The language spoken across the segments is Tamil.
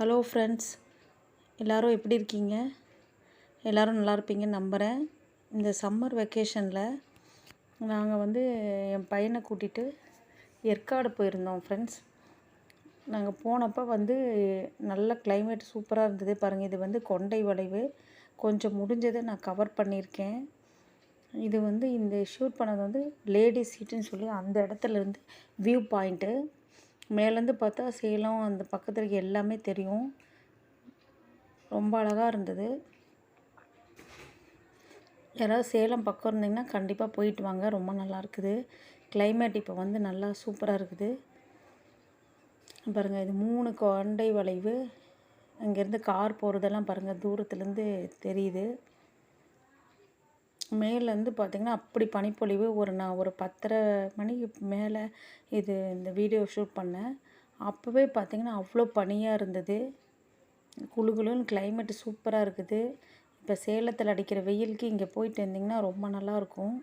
ஹலோ ஃப்ரெண்ட்ஸ் எல்லோரும் எப்படி இருக்கீங்க? எல்லோரும் நல்லா இருப்பீங்கன்னு நம்புகிறேன் இந்த சம்மர் வெக்கேஷனில் நாங்கள் வந்து என் பையனை கூட்டிகிட்டு ஏற்காடு போயிருந்தோம் ஃப்ரெண்ட்ஸ் நாங்கள் போனப்போ வந்து நல்ல கிளைமேட் சூப்பராக இருந்தது பாருங்கள் இது வந்து கொண்டை வளைவு. கொஞ்சம் முடிஞ்சதை நான் கவர் பண்ணியிருக்கேன். இது வந்து இந்த ஷூட் பண்ணது வந்து லேடி சீட்டுன்னு சொல்லி அந்த இடத்துல இருந்து வியூ பாயிண்ட்டு மேலேருந்து பார்த்தா சேலம் அந்த பக்கத்தில் இருக்க எல்லாமே தெரியும். ரொம்ப அழகாக இருந்தது. யாராவது சேலம் பக்கம் இருந்தீங்கன்னா கண்டிப்பாக போயிட்டு வாங்க. ரொம்ப நல்லா இருக்குது. கிளைமேட் இப்போ வந்து நல்லா சூப்பராக இருக்குது. பாருங்கள் இது மூணு கொண்டை வளைவு. அங்கேருந்து கார் போகிறதெல்லாம் பாருங்கள் தூரத்துலேருந்து தெரியுது. மேலேருந்து பார்த்திங்கன்னா அப்படி பனிப்பொழிவு ஒரு நான் ஒரு பத்தரை மணிக்கு மேலே இது இந்த வீடியோ ஷூட் பண்ணேன். அப்போவே பார்த்திங்கன்னா அவ்வளோ பனியாக இருந்தது. குழுகுலுன்னு கிளைமேட் சூப்பராக இருக்குது. இப்போ சேலத்தில் அடிக்கிற வெயிலுக்கு இங்கே போயிட்டு இருந்திங்கன்னா ரொம்ப நல்லாயிருக்கும்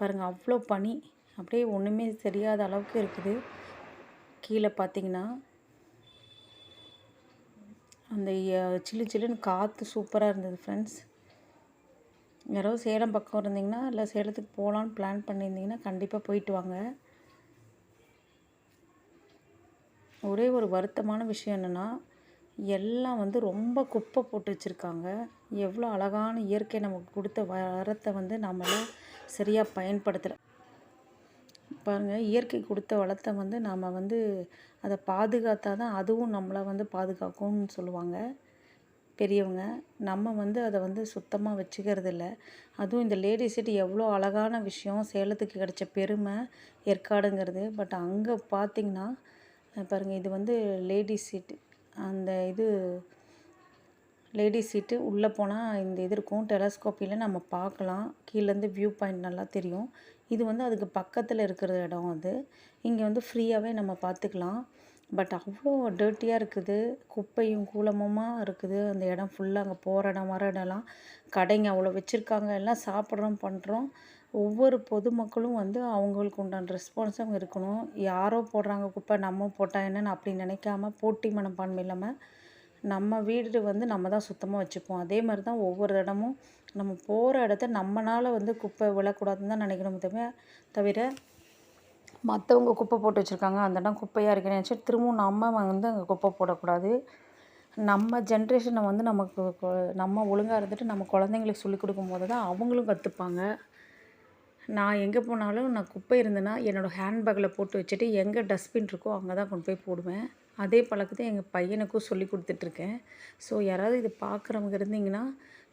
பாருங்கள் அவ்வளோ பனி. அப்படியே ஒன்றுமே தெரியாத அளவுக்கு இருக்குது. கீழே பார்த்தீங்கன்னா அந்த சில்லு சில்லுன்னு காற்று சூப்பராக இருந்தது ஃப்ரெண்ட்ஸ் யாராவது சேலம் பக்கம் இருந்தீங்கன்னா இல்லை சேலத்துக்கு போகலான்னு பிளான் பண்ணியிருந்தீங்கன்னா கண்டிப்பாக போயிட்டு வாங்க. ஒரே ஒரு வருத்தமான விஷயம் என்னென்னா எல்லாம் வந்து ரொம்ப குப்பை போட்டு வச்சுருக்காங்க. எவ்வளோ அழகான இயற்கை நமக்கு கொடுத்த வரத்தை வந்து நம்மளாம் சரியாக பயன்படுத்தலை பாருங்கள் இயற்கை கொடுத்த வளத்தை வந்து நாம் வந்து அதை பாதுகாத்தால் தான் அதுவும் நம்மளை வந்து பாதுகாக்கும்னு சொல்லுவாங்க. பெரியவங்க நம்ம வந்து அதை வந்து சுத்தமாக வச்சுக்கிறது இல்லை அதுவும் இந்த லேடி சீட் எவ்வளோ அழகான விஷயம் சேலத்துக்கு கிடைச்ச பெருமை ஏற்காடுங்கிறது. பட் அங்கே பார்த்திங்கன்னா பாருங்கள் இது வந்து லேடி சீட்டு. அந்த இது லேடிஸ் சீட்டு உள்ளே போனால் இந்த இது இருக்கும். டெலஸ்கோப்பியில் நம்ம பார்க்கலாம் கீழேருந்து வியூ பாயிண்ட் நல்லா தெரியும். இது வந்து அதுக்கு பக்கத்தில் இருக்கிற இடம் அது. இங்கே வந்து ஃப்ரீயாகவே நம்ம பார்த்துக்கலாம் பட் அவ்வளோ டர்ட்டியாக இருக்குது. குப்பையும் கூலமுமாக இருக்குது. அந்த இடம் ஃபுல்லாக அங்கே போகிற இடம் வர இடம்லாம். கடைங்க அவ்வளோ வச்சுருக்காங்க. எல்லாம் சாப்பிட்றோம் பண்ணுறோம் ஒவ்வொரு பொதுமக்களும் வந்து அவங்களுக்கு உண்டான ரெஸ்பான்ஸும் இருக்கணும். யாரோ போடுறாங்க குப்பை நம்ம போட்டால் என்னென்னு அப்படி நினைக்காம போட்டி மனப்பான்மை இல்லாமல் நம்ம வீடு வந்து நம்ம தான் சுத்தமாக வச்சுப்போம். அதே மாதிரி தான் ஒவ்வொரு இடமும் நம்ம போகிற இடத்த நம்மளால் வந்து குப்பை விழக்கூடாதுன்னு தான் நினைக்கணும் தவிர தவிர மற்றவங்க குப்பை போட்டு வச்சுருக்காங்க அந்த இடம் குப்பையாக இருக்குன்னு நினச்சி திரும்பவும் நம்ம வந்து அங்கே குப்பை போடக்கூடாது. நம்ம ஜென்ரேஷனை வந்து நமக்கு கொ- நம்ம ஒழுங்காக இருந்துட்டு நம்ம குழந்தைங்களுக்கு சொல்லிக் கொடுக்கும்போது தான் அவங்களும் கற்றுப்பாங்க நான் எங்கே போனாலும் நான் குப்பை இருந்தேன்னா என்னோடய ஹேண்ட்பேக்கில் போட்டு வச்சுட்டு எங்கே டஸ்ட்பின் இருக்கோ அங்கே தான் கொண்டு போய் போடுவேன். அதே பழக்கத்தை எங்கள் பையனுக்கும் சொல்லி கொடுத்துட்ருக்கேன் ஸோ யாராவது இது பார்க்குறவங்க இருந்தீங்கன்னா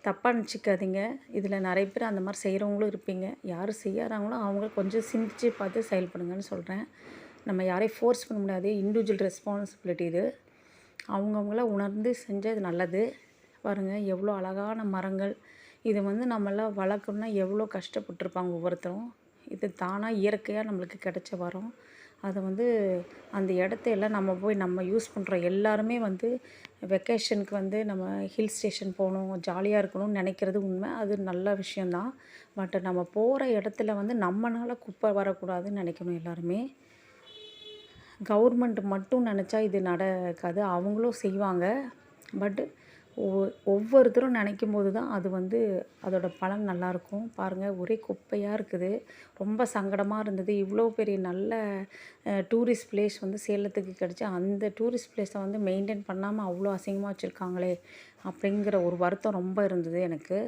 தப்பாக நினச்சிக்காதீங்க. இதில் நிறைய பேர் அந்த மாதிரி செய்கிறவங்களும் இருப்பீங்க. யார் செய்யறாங்களோ அவங்க கொஞ்சம் சிந்திச்சு பார்த்து செயல்படுங்கன்னு சொல்கிறேன் நம்ம யாரையும் ஃபோர்ஸ் பண்ண முடியாது. இண்டிவிஜுவல் ரெஸ்பான்சிபிலிட்டி இது. அவங்கவுங்கள உணர்ந்து செஞ்சது நல்லது. பாருங்கள் எவ்வளோ அழகான மரங்கள். இது வந்து நம்மளாம் வளர்க்கணும்னா எவ்வளோ கஷ்டப்பட்டிருப்பாங்க ஒவ்வொருத்தரும். இது தானாக இயற்கையாக நம்மளுக்கு கிடைச்ச வரோம். அதை வந்து அந்த இடத்த எல்லாம் நம்ம போய் நம்ம யூஸ் பண்ணுறோம் எல்லாருமே வந்து வெக்கேஷனுக்கு வந்து நம்ம ஹில் ஸ்டேஷன் போகணும் ஜாலியாக இருக்கணும்னு நினைக்கிறது உண்மை. அது நல்ல விஷயந்தான் பட் நம்ம போகிற இடத்துல வந்து நம்மளால் குப்பை வரக்கூடாதுன்னு நினைக்கணும் எல்லாருமே. கவர்மெண்ட் மட்டும் நினச்சா இது நடக்காது. அவங்களும் செய்வாங்க. பட்டு ஒவ்வொருத்தரும் நினைக்கும் போது தான் அது வந்து அதோட பலன் நல்லாயிருக்கும் பாருங்கள் ஒரே குப்பையாக இருக்குது. ரொம்ப சங்கடமாக இருந்தது. இவ்வளோ பெரிய நல்ல டூரிஸ்ட் பிளேஸ் வந்து சேலத்துக்கு கிடச்சி அந்த டூரிஸ்ட் பிளேஸை வந்து மெயின்டைன் பண்ணாமல் அவ்வளோ அசிங்கமாக வச்சுருக்காங்களே அப்படிங்கிற ஒரு வருத்தம் ரொம்ப இருந்தது எனக்கு.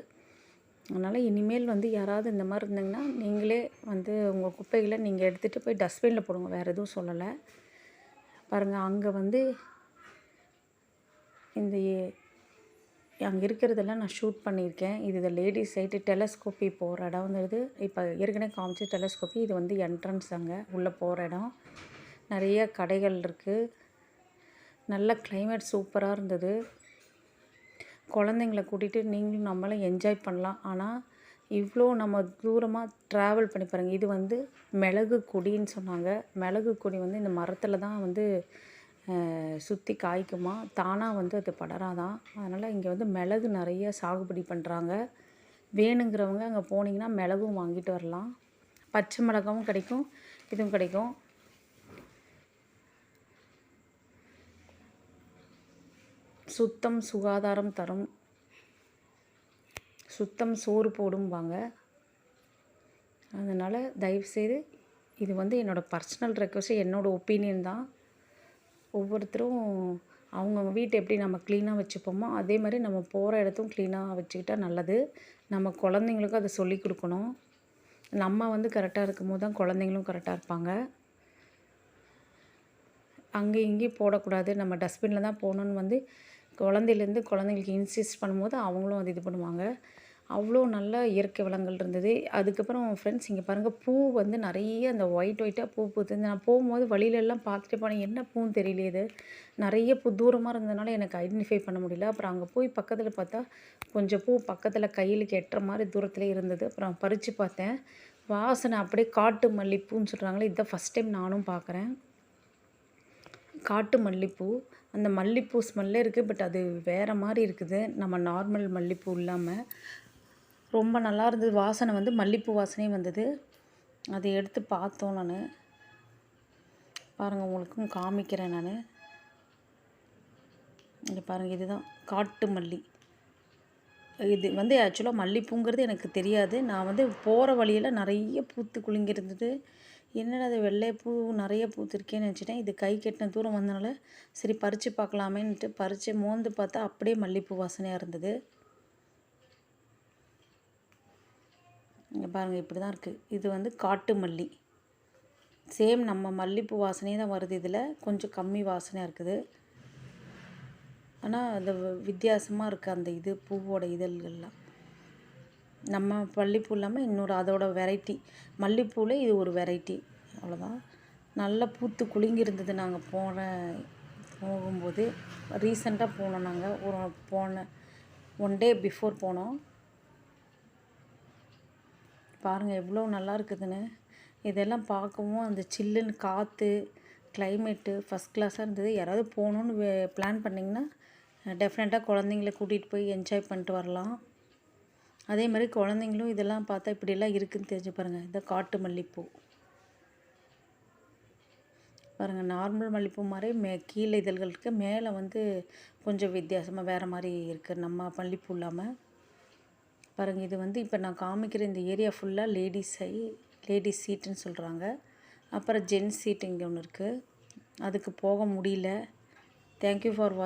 அதனால் இனிமேல் வந்து யாராவது இந்த மாதிரி இருந்தீங்கன்னா நீங்களே வந்து உங்கள் குப்பைகளை நீங்கள் எடுத்துகிட்டு போய் டஸ்ட்பினில் போடுங்க. வேறு எதுவும் சொல்லலை. பாருங்கள் அங்கே வந்து இந்த அங்கே இருக்கிறதெல்லாம் நான் ஷூட் பண்ணியிருக்கேன். இது இந்த லேடிஸ் சைட்டு டெலஸ்கோப்பி போகிற இடம் வந்து இப்போ ஏற்கனவே காமிச்சு டெலஸ்கோப்பி இது வந்து என்ட்ரன்ஸ் அங்கே உள்ளே போகிற இடம். நிறைய கடைகள் இருக்குது நல்ல கிளைமேட் சூப்பராக இருந்தது. குழந்தைங்கள கூட்டிகிட்டு நீங்களும் நம்மளும் என்ஜாய் பண்ணலாம். ஆனால் இவ்வளோ நம்ம தூரமாக ட்ராவல் பண்ணி பாருங்கள் இது வந்து மிளகு கொடின்னு சொன்னாங்க. மிளகு கொடி வந்து இந்த மரத்தில் தான் வந்து சுற்றி காய்க்குமா? தானாக வந்து அது படராதான். அதனால் இங்கே வந்து மிளகு நிறைய சாகுபடி பண்ணுறாங்க வேணுங்கிறவங்க அங்கே போனீங்கன்னா மிளகும் வாங்கிட்டு வரலாம். பச்சை மிளகாவும் கிடைக்கும் இதுவும் கிடைக்கும். சுத்தம் சுகாதாரம் தரும். சுத்தம் சோறு போடும்பாங்க. அதனால் தயவுசெய்து இது வந்து என்னோடய பர்சனல் ரெக்வஸ்ட் என்னோடய ஒப்பீனியன் தான். ஒவ்வொருத்தரும் அவங்கவுங்க வீட்டை எப்படி நம்ம க்ளீனாக வச்சுப்போமோ அதே மாதிரி நம்ம போகிற இடத்தும் க்ளீனாக வச்சுக்கிட்டா நல்லது. நம்ம குழந்தைங்களுக்கும் அதை சொல்லிக் கொடுக்கணும். நம்ம வந்து கரெக்டாக இருக்கும்போது தான் குழந்தைங்களும் கரெக்டாக இருப்பாங்க. அங்கேயும் இங்கேயும் போடக்கூடாது. நம்ம டஸ்ட்பினில் தான் போகணுன்னு வந்து குழந்தையிலேருந்து குழந்தைங்களுக்கு இன்சிஸ்ட் பண்ணும்போது அவங்களும் அது இது பண்ணுவாங்க. அவ்வளோ நல்ல இயற்கை வளங்கள் இருந்தது. அதுக்கப்புறம் ஃப்ரெண்ட்ஸ் இங்கே பாருங்கள் பூ வந்து நிறைய அந்த ஒயிட் ஒயிட்டாக பூ பூத்து நான் போகும்போது வழியிலெல்லாம் பார்த்துட்டு போனேன் என்ன பூன்னு தெரியலையே இது. நிறைய பூ தூரமாக இருந்ததுனால எனக்கு ஐடென்டிஃபை பண்ண முடியல. அப்புறம் அங்கே போய் பக்கத்தில் பார்த்தா கொஞ்சம் பூ பக்கத்தில் கையில் கெட்டுற மாதிரி தூரத்தில் இருந்தது. அப்புறம் பறித்து பார்த்தேன். வாசனை அப்படியே காட்டு மல்லிப்பூன்னு சொல்கிறாங்களே இதுதான் ஃபஸ்ட் டைம் நானும் பார்க்குறேன். காட்டு மல்லிப்பூ. அந்த மல்லிப்பூ ஸ்மெல்லே இருக்குது பட் அது வேறு மாதிரி இருக்குது. நம்ம நார்மல் மல்லிப்பூ இல்லாமல் ரொம்ப நல்லா இருந்தது. வாசனை வந்து மல்லிப்பூ வாசனையும் வந்தது. அதை எடுத்து பார்த்தோம் நான். பாருங்கள் உங்களுக்கும் காமிக்கிறேன் நான். இங்கே பாருங்கள் இதுதான். காட்டு மல்லி. இது வந்து ஆக்சுவலாக மல்லிப்பூங்கிறது எனக்கு தெரியாது. நான் வந்து போகிற வழியில் நிறைய பூத்து குலுங்கியிருந்தது. என்னடா அது வெள்ளைப்பூ நிறைய பூத்துருக்கேன்னு நினச்சிட்டேன். இது கை கெட்டின தூரம் வந்தனால சரி பறித்து பார்க்கலாமேன்ட்டு பறித்து மோந்து பார்த்தா அப்படியே மல்லிப்பூ வாசனையாக இருந்தது. இங்கே பாருங்கள் இப்படி தான் இருக்குது இது வந்து காட்டு மல்லி. சேம் நம்ம மல்லிப்பூ வாசனையே தான் வருது இதில். கொஞ்சம் கம்மி வாசனையாக இருக்குது. ஆனால் அந்த வித்தியாசமாக இருக்குது அந்த இது பூவோட இதழ்கள்லாம். நம்ம மல்லிப்பூ இல்லாமல் இன்னொரு அதோட வெரைட்டி மல்லிப்பூவில் இது ஒரு வெரைட்டி அவ்வளோதான் நல்லா பூத்து குலுங்கி இருந்தது நாங்கள் போன போகும்போது. ரீசெண்டாக போனோம் நாங்கள் ஒரு போன ஒன் டே பிஃபோர் போனோம். பாருங்கள் எவ்வளோ நல்லா இருக்குதுன்னு. இதெல்லாம் பார்க்கவும் அந்த சில்லுன்னு காற்று கிளைமேட்டு ஃபஸ்ட் கிளாஸாக இருந்தது. யாராவது போகணுன்னு பிளான் பண்ணிங்கன்னா டெஃபினட்டாக குழந்தைங்கள கூட்டிகிட்டு போய் என்ஜாய் பண்ணிட்டு வரலாம். அதே மாதிரி குழந்தைங்களும் இதெல்லாம் பார்த்தா இப்படியெல்லாம் இருக்குதுன்னு தெரிஞ்சு பாருங்கள் இந்த காட்டு மல்லிப்பூ. பாருங்கள் நார்மல் மல்லிப்பூ மாதிரி மே கீழே இதழ்களுக்கு மேலே வந்து கொஞ்சம் வித்தியாசமாக வேறு மாதிரி இருக்குது நம்ம மல்லிப்பூ இல்லாமல் பாருங்கள் இது வந்து இப்போ நான் காமிக்கிற இந்த ஏரியா ஃபுல்லாக லேடிஸ் ஐ லேடிஸ் சீட்டுன்னு சொல்கிறாங்க அப்புறம் ஜென்ஸ் சீட் இங்கே ஒன்று இருக்குது அதுக்கு போக முடியல. Thank you for watch